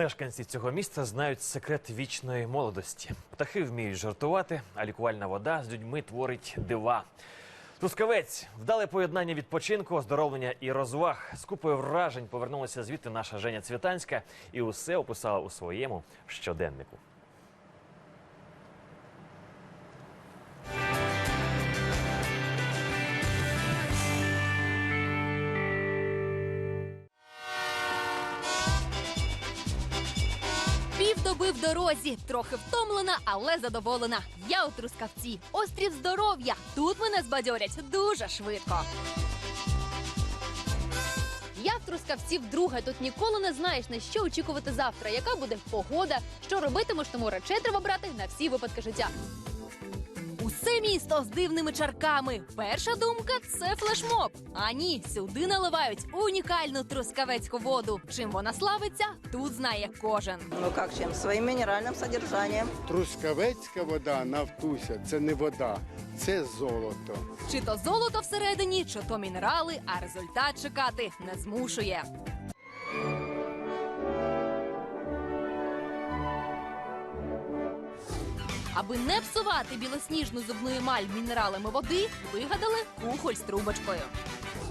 Мешканці цього міста знають секрет вічної молодості. Птахи вміють жартувати, а лікувальна вода з людьми творить дива. Трускавець вдале поєднання відпочинку, оздоровлення і розваг. З купою вражень повернулася звідти наша Женя Цвітанська і усе описала у своєму щоденнику. Півдоби в дорозі, трохи втомлена, але задоволена. Я у Трускавці, острів здоров'я. Тут мене збадьорять дуже швидко. Я в Трускавці вдруге. Тут ніколи не знаєш, на що очікувати завтра, яка буде погода, що робитимеш, тому речей треба брати на всі випадки життя. Усе місто з дивними чарками. Перша думка це флешмоб. А ні, сюди наливають унікальну трускавецьку воду. Чим вона славиться, тут знає кожен. Ну как чем? Своим минеральным содержанием. Трускавецька вода Нафтуся це не вода, це золото. Чи то золото всередині, чи то мінерали, а результат чекати не змушує. Аби не псувати білосніжну зубну емаль мінералами води, вигадали кухоль з трубочкою.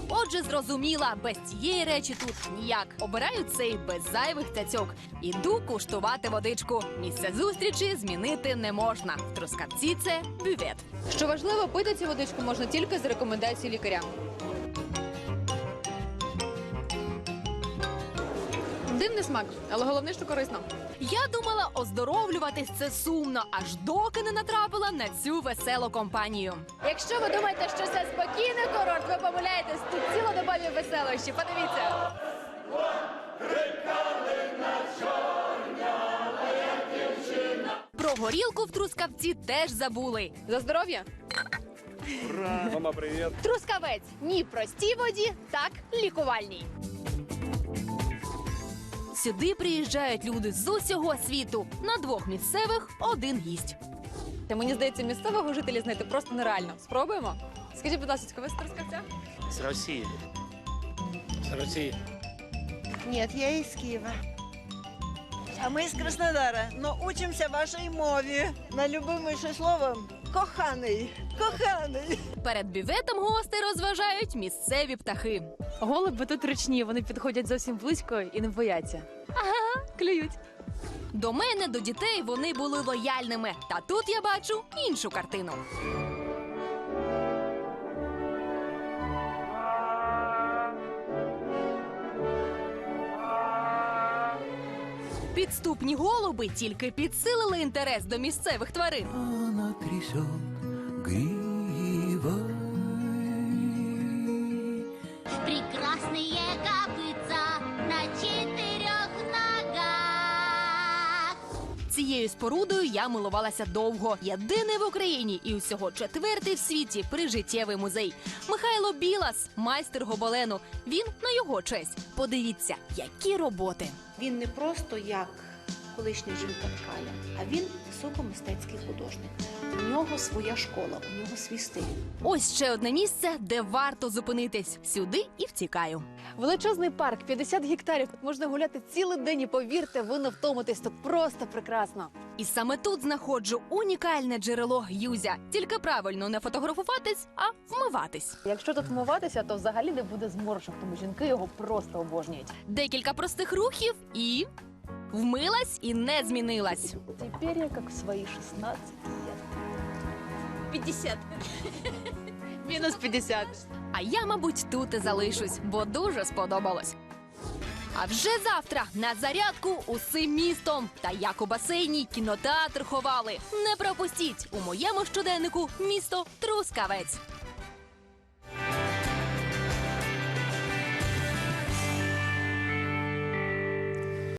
Отже, зрозуміла, без цієї речі тут ніяк. Обираю цей без зайвих цяцьок. Іду куштувати водичку. Місце зустрічі змінити не можна. В Трускавці це бювет. Що важливо, пити цю водичку можна тільки з рекомендації лікаря. Дивний смак, але головне, що корисно. Я думала, оздоровлюватись це сумно, аж доки не натрапила на цю веселу компанію. Якщо ви думаєте, що це спокійний курорт, ви помиляєтесь. Тут цілодобові веселощі. Подивіться. Про горілку в трускавці теж забули. За здоров'я! Мама, привіт. Трускавець. Ні простій воді, так лікувальній. Сюди приїжджають люди з усього світу. На двох місцевих один гість. Та мені здається, місцевого жителя знайти просто нереально. Спробуємо? Скажіть, будь ласка, ви з Трускавця? С России. С России. Нет, я из Киева. А мы из Краснодара, но учимся вашей мове. На любимейше слово коханий. Коханий. Перед бюветом гостей розважають місцеві птахи. Голуби тут ручні, вони підходять зовсім близько і не бояться. Ага, клюють. До мене, до дітей вони були лояльними. Та тут я бачу іншу картину. Підступні голуби тільки підсилили інтерес до місцевих тварин. Она трясет гривой. Цією спорудою я милувалася довго. Єдиний в Україні і усього четвертий в світі прижиттєвий музей. Михайло Білас, майстер гобелену. Він на його честь. Подивіться, які роботи. Він не просто як колишня жінка ткаля, а він високомистецький художник. У нього своя школа, у нього свій стиль. Ось ще одне місце, де варто зупинитись. Сюди і втікаю. Величезний парк, 50 гектарів. Тут можна гуляти цілий день і повірте, ви не втомитесь. Тут просто прекрасно. І саме тут знаходжу унікальне джерело Юзя. Тільки правильно не фотографуватись, а вмиватись. Якщо тут вмиватися, то взагалі не буде зморшок, тому жінки його просто обожнюють. Декілька простих рухів і вмилась і не змінилась. Тепер я як в свої 16 лет. 50. Мінус 50. А я, мабуть, тут і залишусь, бо дуже сподобалось. А вже завтра на зарядку усім містом. Та як у басейні кінотеатр ховали. Не пропустіть у моєму щоденнику місто Трускавець.